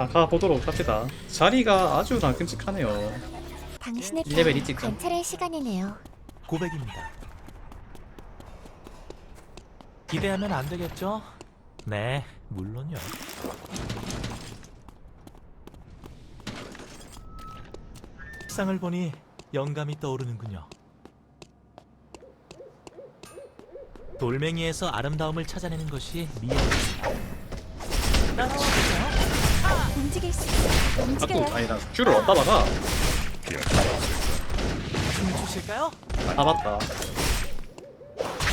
자, 가보도록 합시다. 자리가 아주 나 끔찍하네요. 당신의 이 레벨 편 있지, 좀. 관찰할 시간이네요. 고백입니다. 기대하면 안 되겠죠? 네, 물론요. 상을 보니 영감이 떠오르는군요. 돌멩이에서 아름다움을 찾아내는 것이 미학입니다. 따라와보세요. 움직일 수 있어. 아, 움직여야 또, 아니, 나 큐를 얻다 박아. 춤추실까요? 아, 맞다.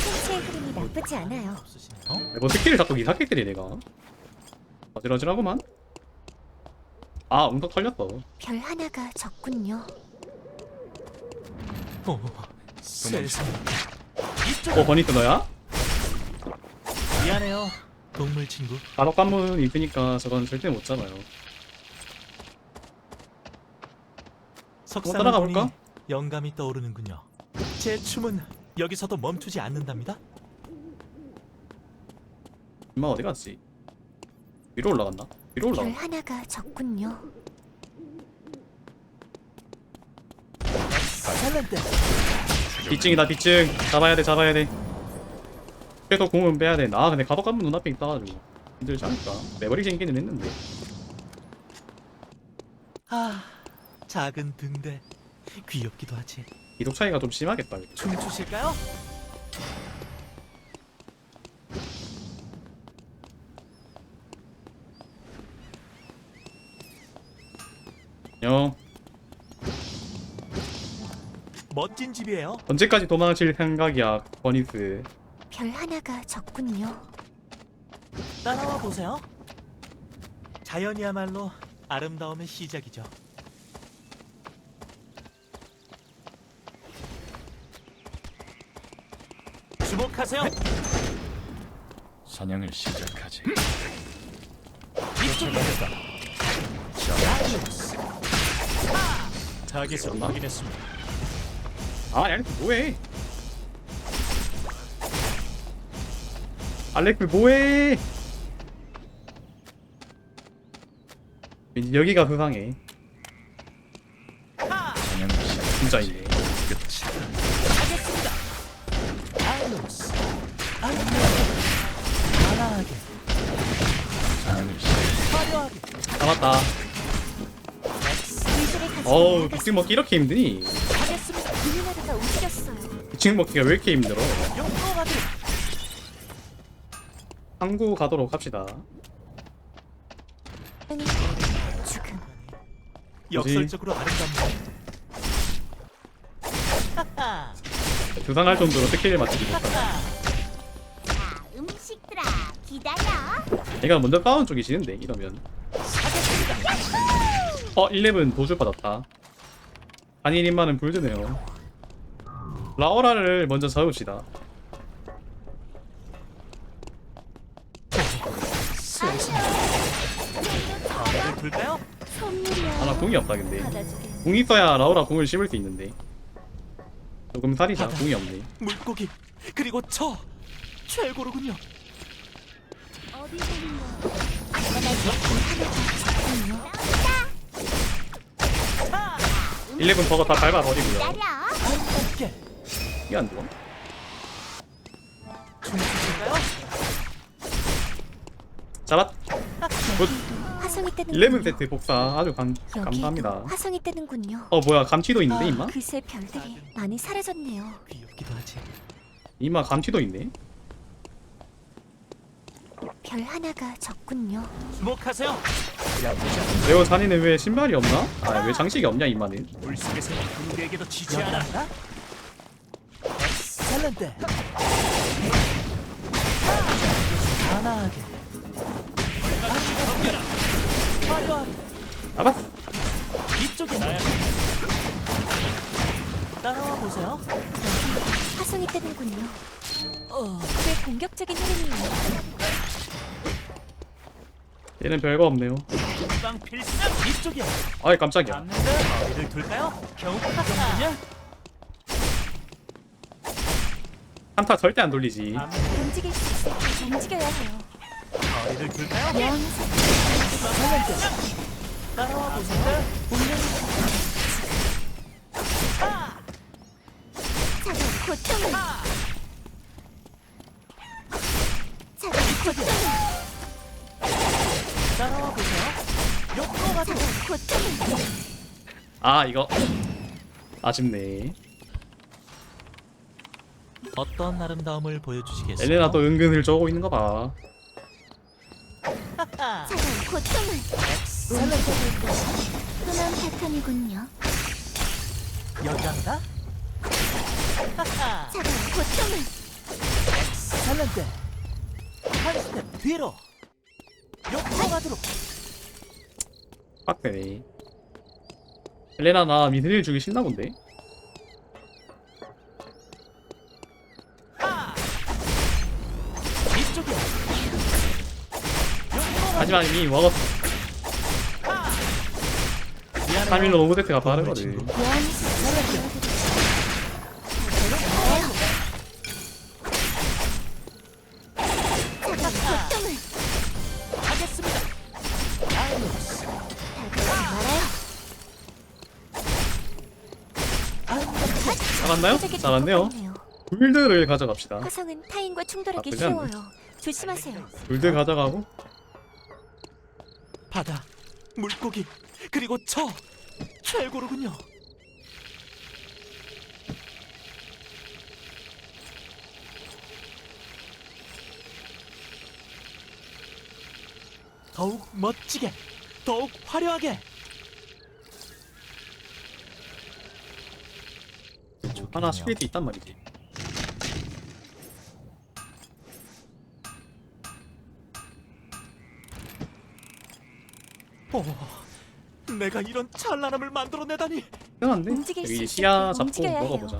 신체의 흐름이 나쁘지 않아요. 없으시네요. 뭐 스킬을 자꾸 이상하게 때리, 내가. 어지러지라구만. 아, 웅덕 털렸어. 별 하나가 적군요. 오. 이쪽 어, 버니트 너야? 미안해요, 동물 친구. 간혹 관문 있으니까 저건 절대 못 잡아요. 석상을 따라가 보니 볼까? 영감이 떠오르는군요. 제 춤은 여기서도 멈추지 않는답니다. 임마 어디 갔지? 위로 올라갔나? 위로 별 올라가. 하나가 적군요. 탤런트. 빗증이다, 빗증. 잡아야 돼, 잡아야 돼. 그래도 공은 빼야 돼. 나 근데 가독 관문 눈앞에 있다가지고 힘들지 않을까? 매버릭 생기는 했는데. 아, 작은 등대. 귀엽기도 하지. 이독 차이가 좀 심하겠다. 이거. 춤추실까요? 안녕. 멋진 집이에요. 언제까지 도망칠 생각이야, 버니스. 별 하나가 적군요. 따라와 보세요. 자연이야말로 아름다움의 시작이죠. 주목하세요. 사냥을 시작하지. 이쪽입니다. 타겟을 확인했습니다. 아, 알렉스 뭐해? 알렉스 뭐해? 왠지 여기가 시작. 진짜. 알로스. 편안하게, 사냥을 시작. 화려하게. 잡았다. 어우. 빅증 먹기 이렇게 힘드니? 하겠습니다. 그늘하다가 움직였어요. 빅증 먹기가 왜 이렇게 힘들어? 용감하게. 항구 가도록 합시다. 죽음. 역설적으로. 하하. 두상할 정도로 스킬을 맞추지 못하네. 자, 음식들아 기다려. 내가 먼저 싸운 쪽이 지는데, 이러면. 어, 11 도주 받았다. 한일인만은 불드네요. 라오라를 먼저 잡읍시다. 어디를 둘까요? 선물이야. 아, 나 궁이 없다, 근데. 받아주게. 궁 있어야 라오라 궁을 씹을 수 있는데. 조금 살이자, 궁이 없네. 물고기 그리고 저 최고로군요. 어디 보는 거야? 적군요. 11 버거 다 밟아 버리고요. 기다려. 함께 이게 안 좋아. 춤추실까요? 잡았. 굿. 화성이 뜨는 11 세트 복사 아주 감, 감사합니다. 화성이 뜨는군요. 어, 뭐야, 감튀도 있는데, 아, 임마? 글쎄 별들이 많이 사라졌네요. 귀엽기도 하지. 임마 감튀도 있네? 별 하나가 적군요. 주목하세요. 레오 산이는 왜 신발이 없나? 아, 왜 장식이 없냐, 임마는? 물속에서 누구에게도 지지 않아. 편하게. 화려하게. 잡았어. 이쪽에 나야. 따라와 보세요. 화성이 뜨는군요. 어, 꽤 공격적인 흐름이에요. 얘는 별거 없네요. 빵 필살. 이쪽이야. 아이, 깜짝이야. 잡는다. 어디를 둘까요? 겨우 하냐? 한타 절대 안 돌리지. 움직일 수 있을 때 움직여야 해요. 둘까요? 여왕 따라와 보세요. 차가운 고통을 차가운 고통을 따라와 보세요. 욕구가 차가운 고통을 아 이거 아쉽네 어떤 아름다움을 보여주시겠어요? 엘레나 또 은근을 저고 있는 거 봐 차가운 고통을. 움직여볼 것이 흔한 패턴이군요 여기 갑니다. 차가운 고통을 살란데 한 스텝 뒤로. 욕구가도록. 빡대네. 엘레나 나 미드릴 주기 싫나 본데 이쪽에 하지만 이미 먹었어 3일로 노브데트가 빠르거든 무한히 차가운 고통을 하겠습니다. 아이오스 다가오지 말아요 잡았나요? 잡았네요. 골드를 가져갑시다 화성은 타인과 충돌하기 나쁘지 않네. 쉬워요 조심하세요 골드 가져가고 바다, 물고기, 그리고 저 최고로군요. 더욱 멋지게, 더욱 화려하게. 하나 수 있단 말이지 오, 내가 이런 찬란함을 만들어내다니. 편한데? 움직일 수 여기 있게 시야 잡고 움직여야 해요. 먹어보자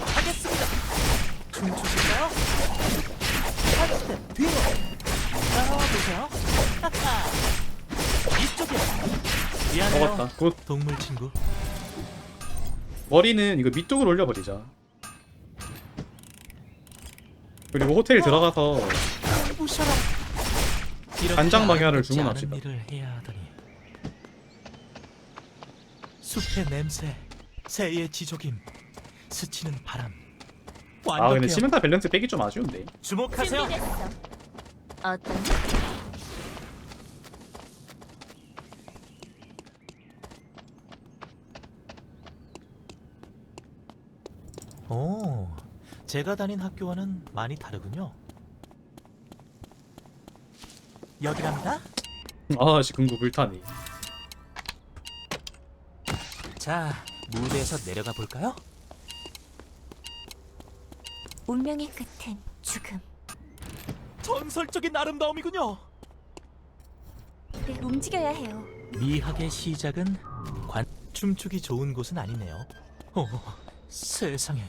하겠습니다. 춤추실까요? 뒤로 따라와 보세요. 이쪽에 미안해요. 먹었다 굿 동물 친구. 머리는 이거 밑쪽으로 올려버리자 그리고 호텔 들어가서 간장 방향을 주문합시다. 숲의 냄새, 새의 지저김, 스치는 바람. 아 완벽해요. 근데 치명타 밸런스 빼기 좀 아쉬운데 주목하세요. 준비됐어 어떤 오, 제가 다닌 학교와는 많이 다르군요. 여기랍니다. 아씨 금고 불타네 자, 무대에서 내려가 볼까요? 운명의 끝은 죽음 전설적인 아름다움이군요. 네, 움직여야 해요 미학의 시작은 관 춤추기 좋은 곳은 아니네요. 오, 세상에.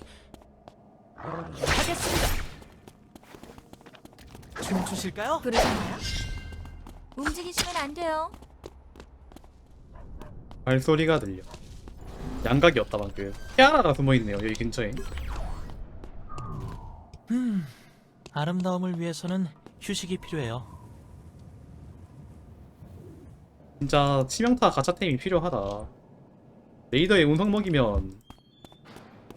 하겠습니다. 춤추실까요? 부르셨나요? 움직이시면 안 돼요 발소리가 들려 양각이 없다 방금 키아라가 숨어 있네요 여기 근처에 음, 아름다움을 위해서는 휴식이 필요해요. 진짜 치명타 가차템이 필요하다 레이더에 운석 먹이면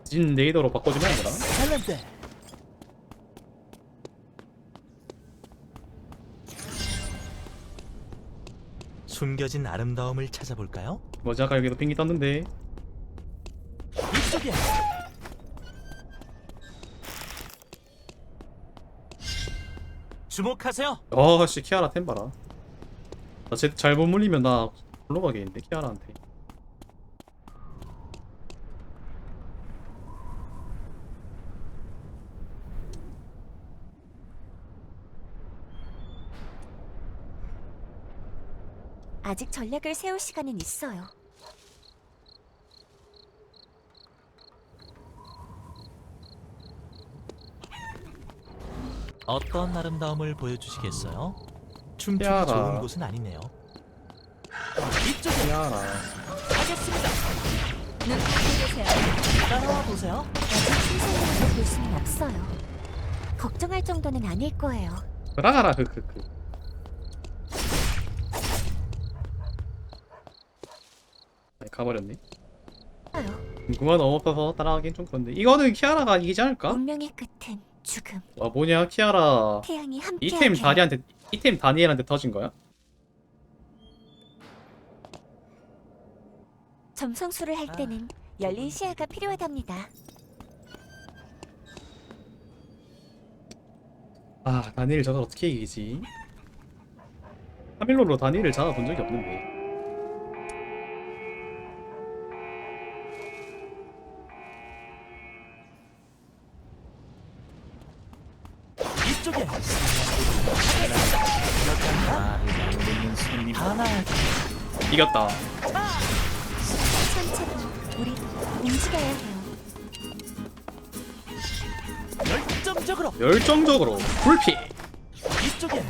진 레이더로 바꿔주면 안 되나? 탤런트. 숨겨진 아름다움을 찾아볼까요? 뭐지 아까 여기서 핑이 떴는데 이쪽에. 주목하세요. 어씨 키아라 템 봐라 나쟤 잘못 물리면 나 불러가겠는데 키아라한테 아직 전략을 세울 시간은 있어요 어떤 아름다움을 보여주시겠어요? 춤추기 티아라. 좋은 곳은 아니네요. 이쪽에 키아라 하겠습니다. 눈 감고 계세요 따라와 보세요. 아직 신선한 볼 수는 없어요 걱정할 정도는 아닐 거예요. 그라가라 크크크 아니, 가버렸네. 궁금한 너무 없어서 따라가긴 좀 그런데 이거는 키아라가 이기지 않을까? 운명의 끝은 죽음. 와 뭐냐 키아라 태양이 함께. 이템 다리한테 이템 다니엘한테 터진 거야? 점성술을 할 때는 열린 시야가 필요하답니다. 아 다니엘 저걸 어떻게 이기지? 카밀로로 다니엘을 잡아본 적이 없는데 이겼다 천천히 우리 움직여야 해요. 열정적으로 열정적으로 불피 이쪽에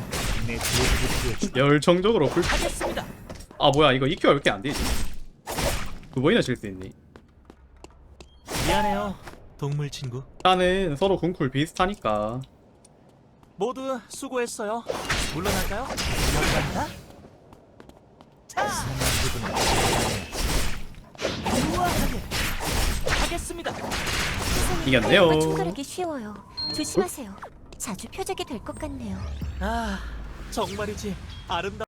열정적으로 불피 하겠습니다. 아 뭐야 이거 EQ 왜 이렇게 안 되지? 두 번이나 실수했네 미안해요, 동물 친구. 일단은 서로 궁쿨 비슷하니까 모두 수고했어요. 물러날까요? 감사합니다. 자, 우아하게 하겠습니다. 이겼네요. 충돌하기 쉬워요. 조심하세요. 자주 표적이 될 것 같네요. 아, 정말이지 아름다.